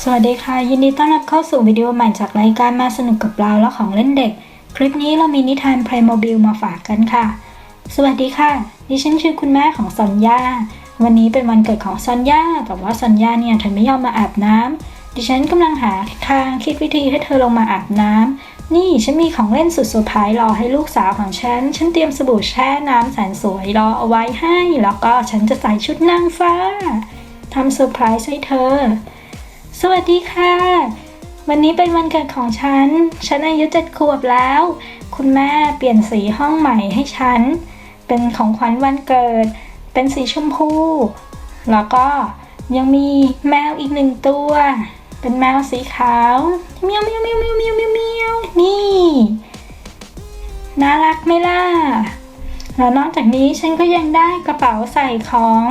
สวัสดีค่ะ ยินดีต้อนรับเข้าสู่วิดีโอใหม่จากรายการมาสนุกกับเราและของเล่นเด็ก คลิปนี้เรามีนิทานไพรโมบิลมาฝากกันค่ะ สวัสดีค่ะ ดิฉันชื่อคุณแม่ของซอนยาวันนี้เป็นวันเกิดของซอนยาแต่ว่าซอนยาเนี่ยเธอไม่ยอมมาอาบน้ำดิฉันกำลังหาทางคิดวิธีให้เธอลงมาอาบน้ำนี่ฉันมีของเล่นสุดเซอร์ไพรส์รอให้ลูกสาวของฉัน ฉันเตรียมสบู่แช่น้ำแสนสวยรอเอาไว้ให้ แล้วก็ฉันจะใส่ชุดนางฟ้าทำเซอร์ไพรส์ให้เธอ สวัสดีค่ะ วันนี้เป็นวันเกิดของฉัน ฉันอายุเจ็ดขวบแล้ว คุณแม่เปลี่ยนสีห้องใหม่ให้ฉัน เป็นของขวัญวันเกิด เป็นสีชมพู แล้วก็ยังมีแมวอีกหนึ่งตัว เป็นแมวสีขาวเมียวเมียวเมียวเมียวเมียวเมียวเมียวนี่ น่ารักไหมล่ะ แล้วนอกจากนี้ฉันก็ยังได้กระเป๋าใส่ของ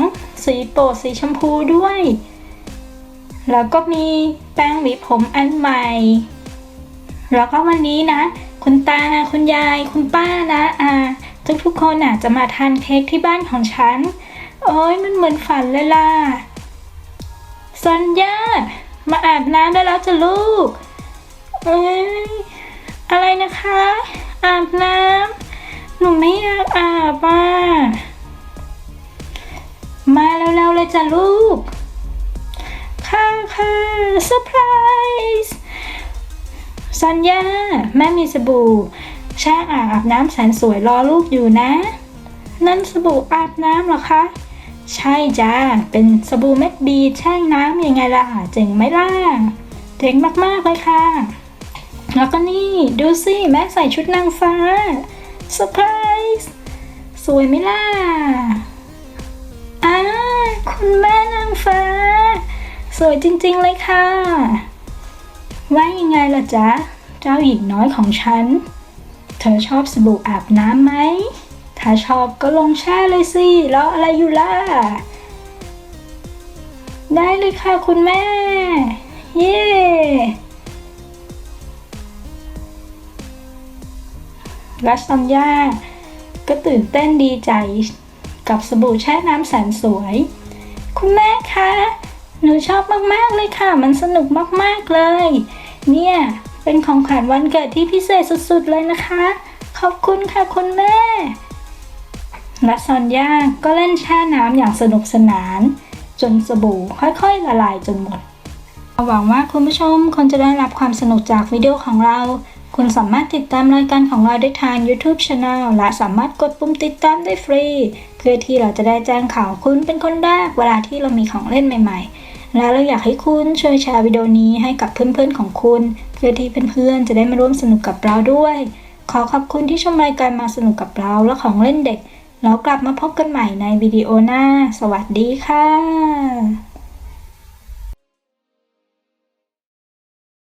สีโปรดสีชมพูด้วย แล้วก็มีแป้งหวีผมอันใหม่ แล้วก็วันนี้นะ คุณตา คุณยาย คุณป้านะอ่าทุกทุกคนอะจะมาทานเค้กที่บ้านของฉัน โอ้ยมันเหมือนฝันเลยล่ะซอนยามาอาบน้ำได้แล้วจ้ะลูก เอ้ยอะไรนะคะ อาบน้ำหนูไม่อยากอาบอะมาเร็วๆเลยจ้ะลูก ค่ะค่ะเซอร์ไพรส์สัญญาแม่มีสบู่แช่อ่างอาบน้ำแสนสวยรอลูกอยู่นะ นั่นสบู่อาบน้ำเหรอคะ ใช่จ้า เป็นสบู่เม็ดบีแช่น้ำยังไงล่ะ เจ๋งไหมล่ะ เจ๋งมากๆเลยค่ะ แล้วก็นี่ดูสิแม่ใส่ชุดนางฟ้าเซอร์ไพรส์สวยไหมล่ะอ่าคุณแม่ วยจริงๆเลยค่ะ ว่ายังไงล่ะจ๊ะ เจ้าหญิงน้อยของฉัน เธอชอบสบู่อาบน้ำไหม ถ้าชอบก็ลงแช่เลยสิรออะไรอยู่ล่ะ ได้เลยค่ะคุณแม่ เย้และซอนย่าก็ตื่นเต้นดีใจ กับสบู่แช่น้ำแสนสวย คุณแม่คะ หนูชอบมากๆเลยค่ะ มันสนุกมากๆเลย เนี่ย เป็นของขวัญวันเกิดที่พิเศษสุดๆเลยนะคะ ขอบคุณค่ะคุณแม่ และซอนย่าก็เล่นแช่น้ำอย่างสนุกสนาน จนสบู่ค่อยๆละลายจนหมดหวังว่าคุณผู้ชมคงจะได้รับความสนุกจากวิดีโอของเรา คุณสามารถติดตามรายการของเราได้ทาง YouTube Channel และสามารถกดปุ่มติดตามได้ฟรี เพื่อที่เราจะได้แจ้งข่าวคุณเป็นคนแรกเวลาที่เรามีของเล่นใหม่ ๆ และเราอยากให้คุณช่วยแชร์วิดีโอนี้ให้กับเพื่อนๆของคุณ เพื่อที่เพื่อนๆจะได้มาร่วมสนุกกับเราด้วย ขอขอบคุณที่ชมรายการมาสนุกกับเราและของเล่นเด็กแล้วกลับมาพบกันใหม่ในวิดีโอหน้า สวัสดีค่ะ